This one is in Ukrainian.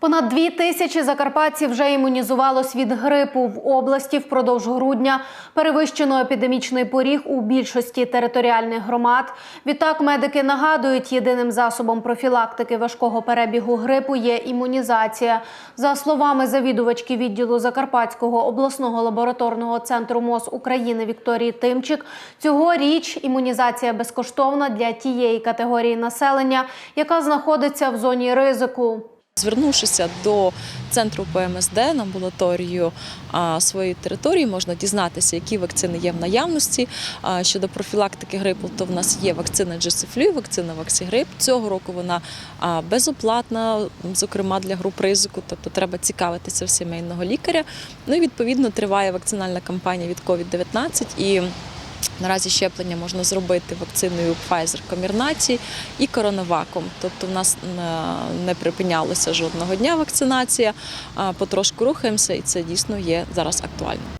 Понад дві тисячі закарпатців вже імунізувалось від грипу в області впродовж грудня. Перевищено епідемічний поріг у більшості територіальних громад. Відтак медики нагадують, єдиним засобом профілактики важкого перебігу грипу є імунізація. За словами завідувачки відділу Закарпатського обласного лабораторного центру МОЗ України Вікторії Тимчик, цьогоріч імунізація безкоштовна для тієї категорії населення, яка знаходиться в зоні ризику. Звернувшися до центру ПМСД на амбулаторію своєї території, можна дізнатися, які вакцини є в наявності. Щодо профілактики грипу, то в нас є вакцина GCFLU, вакцина Ваксігрип. Цього року вона безоплатна, зокрема для груп ризику, тобто треба цікавитися в сімейного лікаря. Ну і відповідно триває вакцинальна кампанія від COVID-19 і Наразі щеплення можна зробити вакциною Pfizer Комірнаті і коронаваком. Тобто в нас е, не припинялася жодного дня вакцинація, потрошку рухаємося, і це дійсно є зараз актуально.